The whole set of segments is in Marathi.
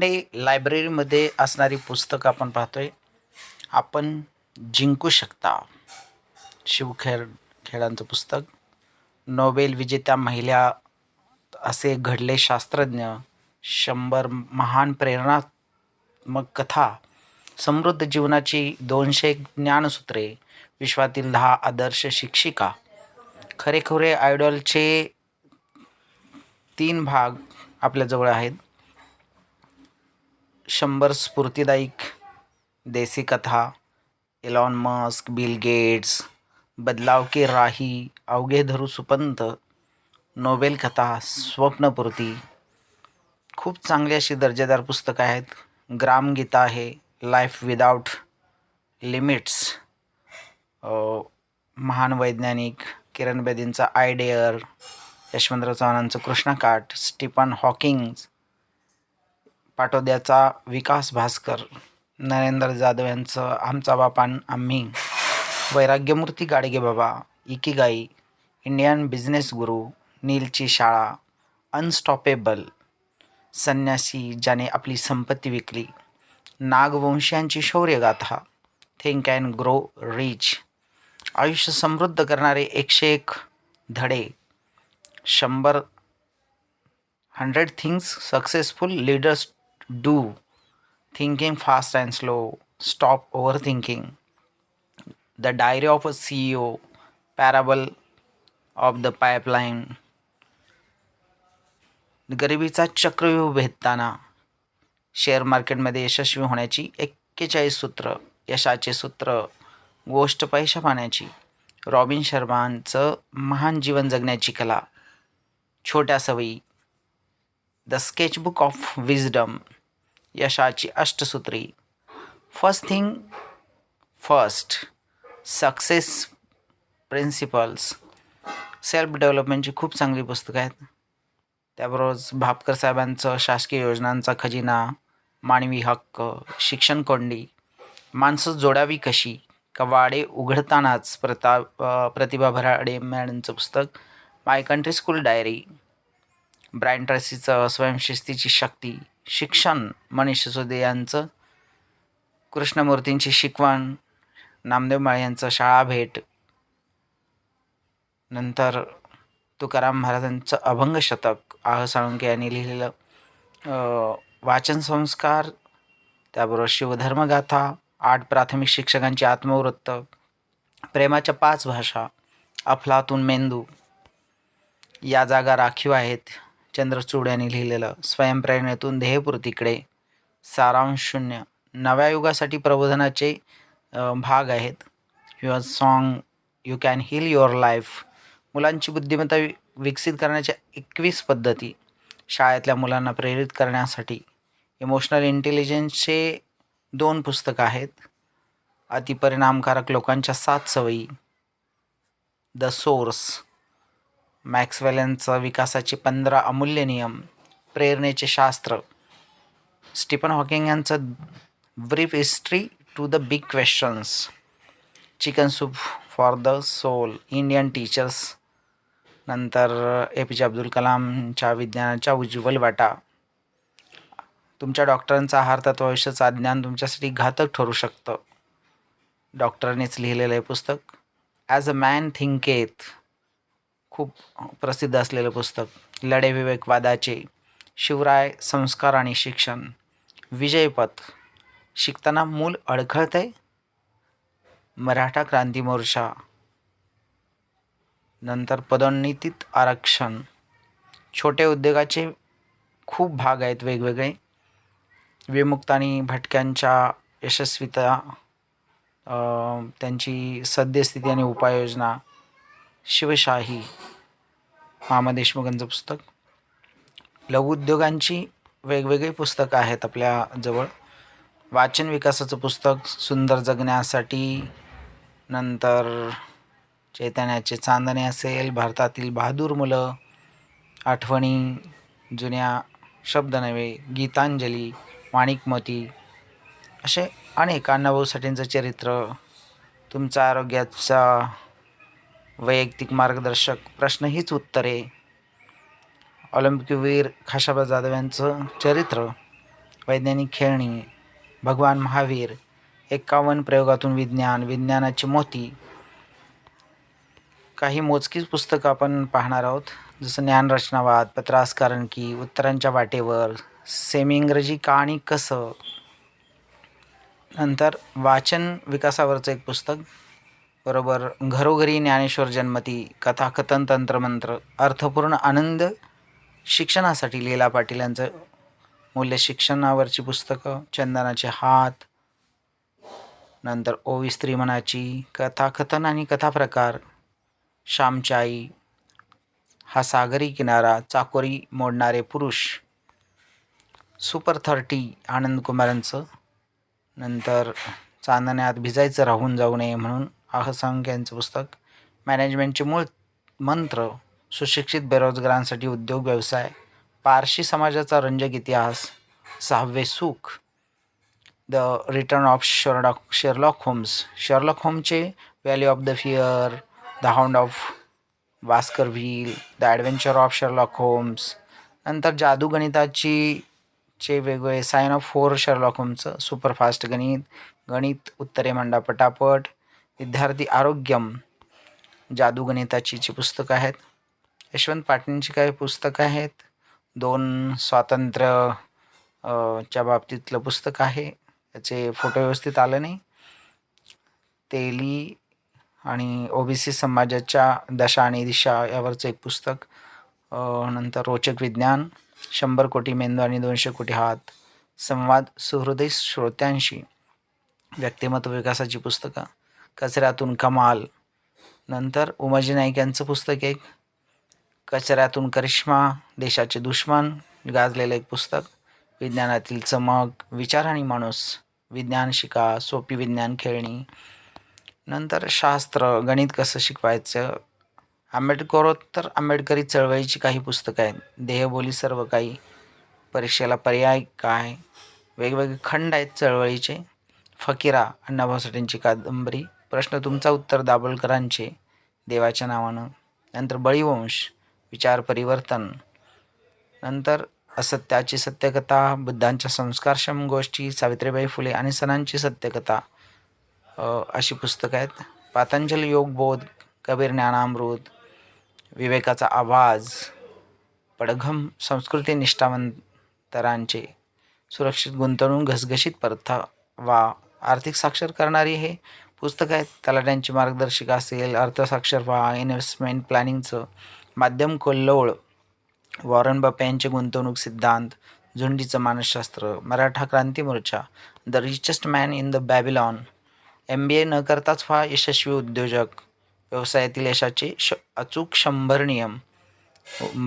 डे लायब्ररीमध्ये असणारी पुस्तकं आपण पाहतोय. आपण जिंकू शकता. शिवखेर खेळांचं पुस्तक. नोबेल विजेत्या महिला असे घडले शास्त्रज्ञ. शंभर महान प्रेरणात्मक कथा. समृद्ध जीवनाची दोनशे ज्ञानसूत्रे. विश्वातील दहा आदर्श शिक्षिका. खरेखुरे आयडॉलचे तीन भाग आपल्याजवळ आहेत. शंभर स्फूर्तीदायक देसी कथा इलॉन मस्क बिल गेट्स बदलाव के राही अवघे धरू सुपंत नोबेल कथा स्वप्नपूर्ती. खूप चांगली अशी दर्जेदार पुस्तकं आहेत. ग्रामगीता आहे लाईफ विदाऊट लिमिट्स महान वैज्ञानिक किरण बेदींचा आयडेअर यशवंतराव चव्हाणांचं कृष्णकाठ स्टीफन हॉकिंग्ज पाटोद्याचा विकास भास्कर नरेंद्र जाधव यांचं आमचा बापान आम्ही. वैराग्यमूर्ती Gadge Baba Ikigai Indian business गुरु नीलची शाळा अनस्टॉपेबल संन्यासी ज्याने आपली संपत्ती विकली नागवंशांची शौर्यगाथा थिंक अँड ग्रो रिच आयुष्य समृद्ध करणारे एकशे एक धडे शंभर hundred things successful leaders do thinking fast and slow stop overthinking the diary of a C O parable of the pipeline गरिबीचा चक्रव्यूह भेदताना शेअर मार्केटमध्ये यशस्वी होण्याची एक्केचाळीस सूत्र यशाचे सूत्र गोष्ट पैशा पाण्याची. रॉबिन शर्मांचं महान जीवन जगण्याची कला. छोट्या सवयी. द स्केचबुक ऑफ विजडम यशाची अष्टसूत्री. First thing first success principles self डेव्हलपमेंटची खूप चांगली पुस्तकं आहेत. त्याबरोबर भापकर साहेबांचं शासकीय योजनांचा खजिना मानवी हक्क शिक्षण कोंडी माणसं जोडावी कशी कवाडे उघडतानाच प्रता प्रतिभा भराडे मॅडमचं पुस्तक my country school diary Brian ट्रेसीचं स्वयंशिस्तीची शक्ती शिक्षण मनीष सिसोदे यांचं कृष्णमूर्तींची शिकवण नामदेव माळे यांचं शाळा भेट नंतर तुकाराम महाराजांचं अभंग शतक आह साळुंके यांनी लिहिलेलं वाचन संस्कार त्याबरोबर शिवधर्मगाथा आठ प्राथमिक शिक्षकांची आत्मवृत्त प्रेमाच्या पाच भाषा अफलातून मेंदू या जागा राखीव आहेत. चंद्रचूड यांनी लिहिलेलं स्वयंप्रेरणेतून ध्येयपूर्तीकडे सारांश शून्य. नव्या युगासाठी प्रबोधनाचे भाग आहेत. Your song you can heal your life मुलांची बुद्धिमत्ता विकसित करण्याच्या एकवीस पद्धती. शाळेतल्या मुलांना प्रेरित करण्यासाठी. इमोशनल इंटेलिजन्सचे दोन पुस्तकं आहेत. अतिपरिणामकारक लोकांच्या सात सवयी. द सोर्स मॅक्सवेलेनचं विकासाचे पंधरा अमूल्य नियम प्रेरणेचे शास्त्र. स्टीफन हॉकिंग यांचं brief history to the big questions. Chicken soup for the soul Indian teachers. नंतर ए पी जे अब्दुल कलामच्या विज्ञानाच्या उज्ज्वल वाटा. तुमच्या डॉक्टरांचा आहार तत्वाविषयीचं ज्ञान तुमच्यासाठी घातक ठरू शकतं. डॉक्टरांनीच लिहिलेलं आहे पुस्तक ॲज अ मॅन थिंकेत खूप प्रसिद्ध असलेलं पुस्तक लढे विवेकवादाचे शिवराय संस्कार आणि शिक्षण. विजयपथ शिकताना मूल अडखळतंय? मराठा क्रांती मोर्चा. नंतर पदोन्नतीत आरक्षण. छोटे उद्योगाचे खूप भाग आहेत वेगवेगळे. विमुक्त आणि भटक्यांच्या यशस्वीता त्यांची सद्यस्थिती आणि उपाययोजना. शिवशाही मामा देशमुखांचं पुस्तक. लघुउद्योगांची वेगवेगळी पुस्तकं आहेत आपल्याजवळ वाचन विकासाचं पुस्तक सुंदर जगण्यासाठी नंतर चैतन्याचे चांदणे असेल भारतातील बहादूर मुलं आठवणी जुन्या शब्द नवे गीतांजली माणिकमती असे अनेक अण्णाभाऊ साठेंचं चरित्र तुमचा आरोग्याचा वैयक्तिक मार्गदर्शक प्रश्न हीच उत्तरे ऑलिम्पिकवीर खाशाबा जाधव यांचं चरित्र वैज्ञानिक खेळणी भगवान महावीर एक्कावन्न प्रयोगातून विज्ञान विज्ञानाची मोती. काही मोजकीच पुस्तकं आपण पाहणार आहोत जसं ज्ञानरचनावाद पत्रास कारण की उत्तरांच्या वाटेवर सेमी इंग्रजी का आणि कसं? नंतर वाचन विकासावरचं एक पुस्तक बरोबर घरोघरी ज्ञानेश्वर जन्मती कथाकथन तंत्रमंत्र अर्थपूर्ण आनंद शिक्षणासाठी लीला पाटील यांचं मूल्य शिक्षणावरची पुस्तकं चंदनाचे हात नंतर ओवी स्त्री मनाची कथाकथन आणि कथाप्रकार श्यामची हा सागरी किनारा चाकोरी मोडणारे पुरुष सुपर थर्टी आनंद कुमारांचं नंतर चांदण्यात भिजायचं राहून जाऊ नये म्हणून आहसंग यांचं पुस्तक मॅनेजमेंटचे मूळ मंत्र सुशिक्षित बेरोजगारांसाठी उद्योग व्यवसाय पारशी समाजाचा रंजक इतिहास सहावे सुख the return of Sherlock Sherlock Holmes Sherlock होमचे valley of the fear the hound of Baskerville wheel the adventure of Sherlock Holmes नंतर जादूगणिताची चे वेगवेगळे सायन ऑफ फोर शर्लॉक होमचं सुपरफास्ट गणित गणित उत्तरे मंडा पटापट विद्यार्थी आरोग्यम जादूगणिताची जी पुस्तकं आहेत यशवंत पाटणींची काही पुस्तकं आहेत दोन स्वातंत्र्य च्या बाबतीतलं पुस्तक आहे त्याचे फोटो व्यवस्थित आलं नाही. तेली आणि ओबीसी समाजाच्या दशा आणि दिशा यावरचं एक पुस्तक नंतर रोचक विज्ञान शंभर कोटी मेंदू आणि दोनशे कोटी हात संवाद सुहृदय श्रोत्यांशी व्यक्तिमत्व विकासाची पुस्तकं. कचऱ्यातून कमाल. नंतर उमाजी नाईक यांचं पुस्तक एक. कचऱ्यातून करिश्मा देशाचे दुश्मन गाजलेलं एक पुस्तक. विज्ञानातील चमक विचार आणि माणूस. विज्ञान शिका सोपी विज्ञान खेळणी. नंतर शास्त्र गणित कसं शिकवायचं? आंबेडकरोत्तर आंबेडकरी चळवळीची काही पुस्तकं आहेत. देहबोली सर्व काही. परीक्षेला पर्याय काय? वेगवेगळे खंड आहेत चळवळीचे. फकीरा अण्णाभाऊ साठेंची कादंबरी. प्रश्न तुमचा उत्तर दाभोलकरांचे देवाच्या नावानं. नंतर बळीवंश विचार परिवर्तन. नंतर असत्याची सत्यकथा बुद्धांच्या संस्कारक्षम गोष्टी सावित्रीबाई फुले आणि सणांची सत्यकथा अशी पुस्तकं आहेत. पातंजल योगबोध कबीर ज्ञानामृत विवेकाचा आवाज पडघम संस्कृती निष्ठावंतरांचे सुरक्षित गुंतवणूक घसघशीत परतावा आर्थिक साक्षर करणारी हे पुस्तक आहेत. तलाट्यांची मार्गदर्शिका असेल अर्थसाक्षर व्हा इन्व्हेस्टमेंट प्लॅनिंगचं माध्यम कोल्लोळ वॉरन बप्पे यांचे गुंतवणूक सिद्धांत झुंडीचं मानसशास्त्र Maratha Kranti Morcha the richest man in the Babylon M B A न करताच व्हा यशस्वी उद्योजक. व्यवसायातील यशाचे श अचूक शंभर नियम.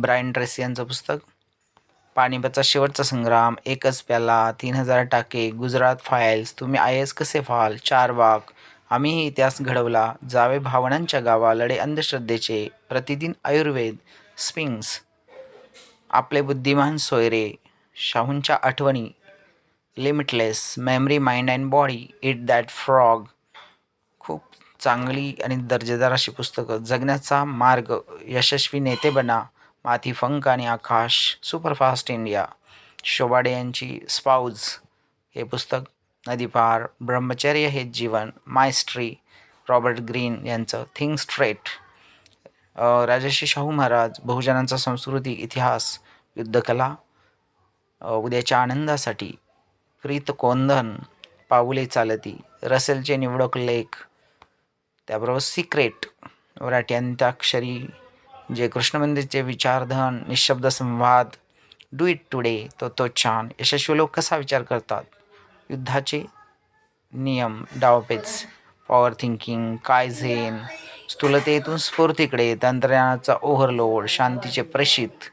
ब्रायन ट्रेसी यांचं पुस्तक. पानिपतचा शेवटचा संग्राम एकच प्याला तीन हजार टाके गुजरात फायल्स तुम्ही आय एस कसे व्हाल? चार वाक. आम्हीही इतिहास घडवला जावे भावनांच्या गावा लढे अंधश्रद्धेचे प्रतिदिन आयुर्वेद स्पिंग्स आपले बुद्धिमान सोयरे शाहूंच्या आठवणी limitless memory mind and body eat that frog खूप चांगली आणि दर्जेदार अशी पुस्तकं. जगण्याचा मार्ग यशस्वी नेते बना माथी फंक आणि आकाश सुपरफास्ट इंडिया शोबाडे यांची स्पाऊज हे पुस्तक नदीपार ब्रह्मचर्य हे जीवन मायस्ट्री रॉबर्ट ग्रीन यांचं थिंग स्ट्रेट. राजर्षी शाहू महाराज बहुजनांचा संस्कृती इतिहास युद्धकला उद्याच्या आनंदासाठी प्रीत कोंदन पाऊले चालती रसेलचे निवडक लेख त्याबरोबर सिक्रेट मराठी अंत्याक्षरी जे कृष्ण मंदिरचे विचारधन निशब्द संवाद डू इट टुडे तो तो छान यशस्वी लोक कसा विचार करतात? युद्धाचे नियम डावपेच पॉवर थिंकिंग काय झेन स्थूलतेतून स्फूर्तीकडे तंत्रज्ञानाचा ओव्हरलोड शांतीचे प्रशित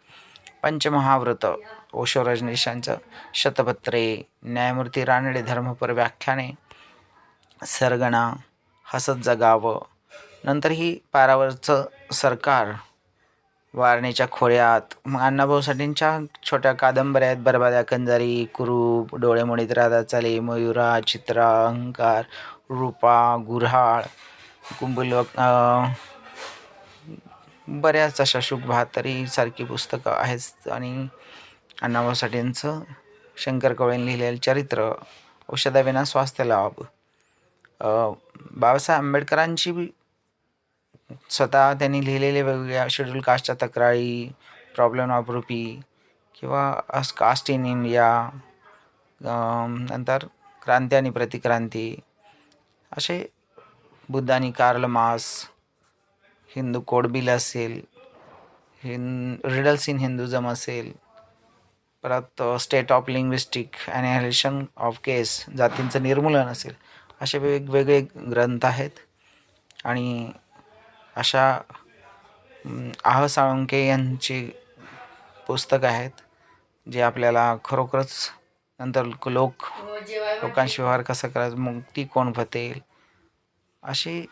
पंचमहाव्रत ओशो रजनीशांचं शतपत्रे न्यायमूर्ती रानडे धर्मपर व्याख्याने सरगणा हसत जगावं नंतर ही पारावरचं सरकार वारणेच्या खोऱ्यात. मग अण्णाभाऊ साठेंच्या छोट्या कादंबऱ्या आहेत. बरबाद्या कंजारी कुरूप डोळेमोडीत राधा चाले मयुरा चित्रा अहंकार रूपा गुऱ्हाळ कुंबुल बऱ्याच अशा शुक बहात्तरी सारखी पुस्तकं आहेत. आणि अण्णाभाऊ साठेंचं शंकर कवळेंनी लिहिलेलं चरित्र औषधाविना स्वास्थ्य लाभ. बाबासाहेब आंबेडकरांची स्वतः त्यांनी लिहिलेले वेगवेगळ्या शेड्यूल कास्टच्या तक्रारी प्रॉब्लेम ऑफ रुपी किंवा अस कास्ट इन इंडिया नंतर क्रांती आणि प्रतिक्रांती असे बुद्धानी Karl Marx Hindu code bill असेल हिं रिडल्स इन हिंदुझम असेल परत state of linguistic annihilation of caste जातींचं निर्मूलन असेल असे वेगवेगळे ग्रंथ आहेत. आणि अशा आह साळुंके यांची पुस्तकं आहेत जे आपल्याला खरोखरच नंतर लोक लोकांशी व्यवहार कसा करायचा मुक्ती कोण फतेल असे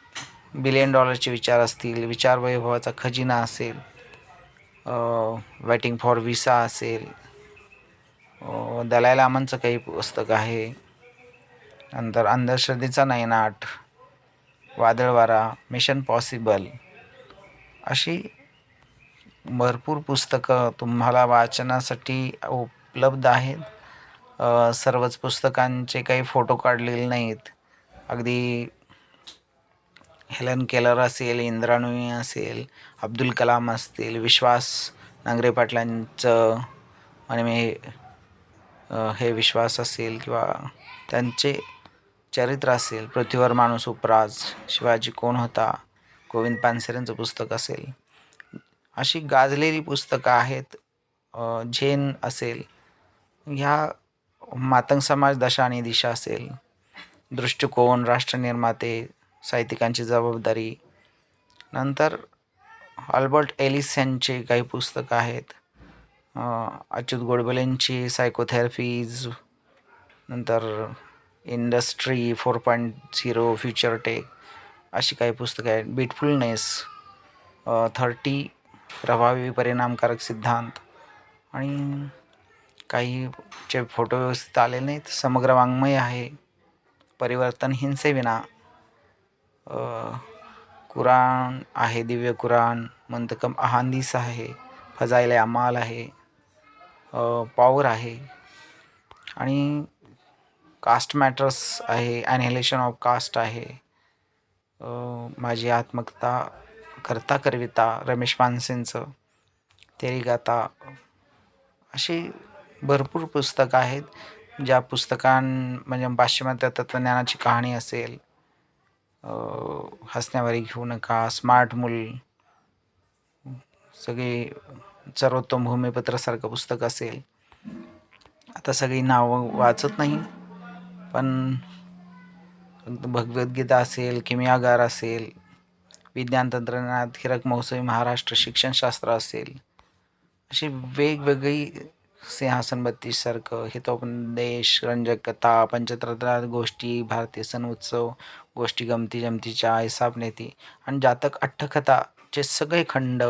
बिलियन डॉलरचे विचार असतील विचार वैभवाचा खजिना असेल वेटिंग फॉर विसा असेल दलायलामांचं दलाई लामांचं काही पुस्तक आहे नंतर अंधश्रद्धेचा नायनाट वादळवारा मिशन पॉसिबल अशी भरपूर पुस्तकं तुम्हाला वाचनासाठी उपलब्ध आहेत. सर्वच पुस्तकांचे काही फोटो काढलेले नाहीत. अगदी हेलन केलर असेल इंद्रानुई असेल अब्दुल कलाम असतील विश्वास नांगरे पाटलांचं आणि मी हे विश्वास असेल किंवा त्यांचे चरित्र असेल पृथ्वीवर माणूस उपराज शिवाजी कोण होता गोविंद पानसरेंचं पुस्तक असेल. अशी गाजलेली पुस्तकं आहेत झेन असेल. ह्या मातंग समाज दशा आणि दिशा असेल. दृष्टिकोन राष्ट्रनिर्माते साहित्यिकांची जबाबदारी. नंतर अल्बर्ट एलिस यांचे काही पुस्तकं आहेत. अच्युत गोडबलेंची सायकोथेरपीज नंतर industry four point zero future tech अशी काही पुस्तकं आहेत. बीटफुलनेस थर्टी प्रभावी परिणामकारक सिद्धांत आणि काहीचे फोटो व्यवस्थित आलेले नाहीत. समग्र वाङ्मय आहे. परिवर्तन हिंसेविना कुराण आहे दिव्य कुराण मंतकम अहांदीस आहे फजायला अमाल आहे पॉवर आहे. आणि कास्ट मॅटर्स आहे ॲनिलेशन ऑफ कास्ट आहे. माझी आत्मकथा करता करविता रमेश मानसेंचं तेरी गाता. अशी भरपूर पुस्तकं आहेत ज्या पुस्तकां म्हणजे पाश्चिमात्य तत्त्वज्ञानाची कहाणी असेल हसण्यावरी हसण्यावारी घेऊ नका स्मार्ट मूल सगळी सर्वोत्तम भूमिपत्रासारखं पुस्तक असेल. आता सगळी नावं वाचत नाही. पण भगवद्गीता असेल किमियागार असेल विज्ञान तंत्रज्ञानात हिरक महोत्सवी महाराष्ट्र शिक्षणशास्त्र असेल अशी वेगवेगळी सिंहासन बत्तीससारखं हितोपदेश रंजक कथा पंचतंत्रात गोष्टी भारतीय सण उत्सव गोष्टी गमती जमतीच्या ऐसाप नेती आणि जातक अठ्ठकथाचे सगळे खंड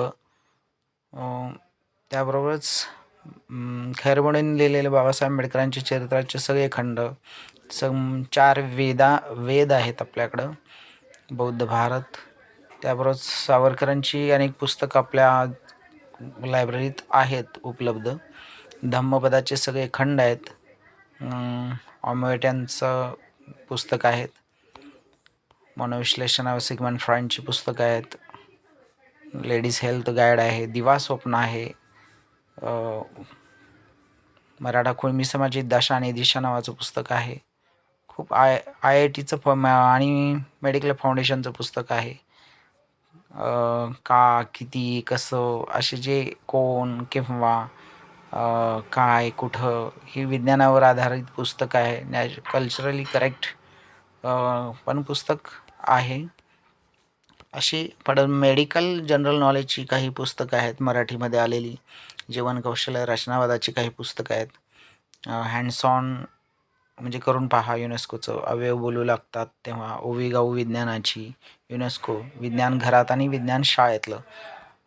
त्याबरोबरच अं, लिहिलेले बाबासाहेब आंबेडकरांचे चरित्राचे सगळे खंड स चार वेदा वेद आहेत आपल्याकडं. बौद्ध भारत त्याबरोबर सावरकरांची अनेक पुस्तकं आपल्या लायब्ररीत आहेत उपलब्ध. धम्मपदाचे सगळे खंड आहेत. ऑमवेट्यांचं पुस्तक आहेत. मनोविश्लेषणावर सिगमन फ्राईनची पुस्तकं आहेत. लेडीज हेल्थ गाईड आहे दिवा स्वप्न आहे. मराठा कुळमी समाजी दशा आणि दिशा नावाचं पुस्तक आहे. खूप आय आय आय टीचं फ म- आणि मेडिकल फाउंडेशनचं पुस्तक आहे. का किती कसं असे जे कोण किंवा काय कुठं ही विज्ञानावर आधारित पुस्तक आहे. नॅच कल्चरली करेक्ट पण पुस्तक आहे. अशी पण मेडिकल जनरल नॉलेजची काही पुस्तकं आहेत मराठीमध्ये आलेली. जीवन कौशल्य रचनावादाची काही पुस्तकं आहेत. हँड्स ऑन म्हणजे करून पहा युनेस्कोचं. अवयव बोलू लागतात तेव्हा. ओवी गाऊ विज्ञानाची. युनेस्को विज्ञान घरात आणि विज्ञान शाळेतलं.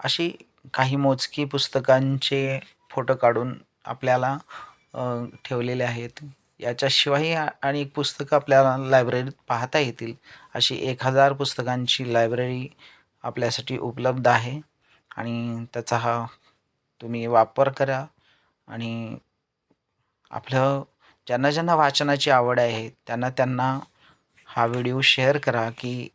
अशी काही मोजकी पुस्तकांचे फोटो काढून आपल्याला ठेवलेले आहेत. याच्याशिवायही आणि एक पुस्तकं आपल्याला लायब्ररीत पाहता येतील. अशी एक हजार पुस्तकांची लायब्ररी आपल्यासाठी उपलब्ध आहे. आणि त्याचा हा तुम्ही वापर करा. आणि आपलं ज्यांना ज्यांना वाचनाची आवड आहे त्यांना त्यांना हा व्हिडिओ शेअर करा की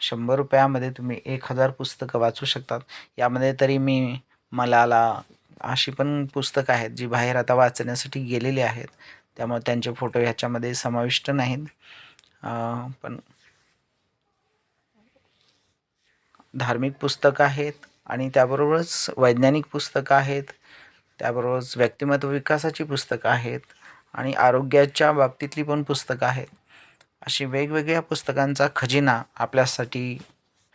शंभर रुपयामध्ये तुम्ही एक हजार पुस्तकं वाचू शकतात. यामध्ये तरी मी मलाला अशी पण पुस्तकं आहेत जी बाहेर आता वाचण्यासाठी गेलेली आहेत. त्यामुळे त्यांचे फोटो ह्याच्यामध्ये समाविष्ट नाहीत. पण धार्मिक पुस्तकं आहेत आणि त्याबरोबरच वैज्ञानिक पुस्तकं आहेत. त्याबरोबरच व्यक्तिमत्व विकासाची पुस्तकं आहेत आणि आरोग्याच्या बाबतीतली पण पुस्तकं आहेत. अशी वेगवेगळ्या पुस्तकांचा खजिना आपल्यासाठी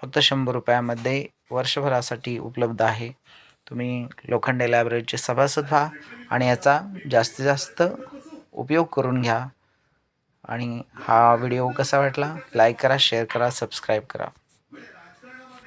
फक्त शंभर रुपयामध्ये वर्षभरासाठी उपलब्ध आहे. तुम्ही लोखंडे लायब्ररीचे सभासद व्हा आणि याचा जास्तीत जास्त उपयोग करून घ्या. आणि हा व्हिडिओ कसा वाटला? लाईक करा शेअर करा सबस्क्राईब करा.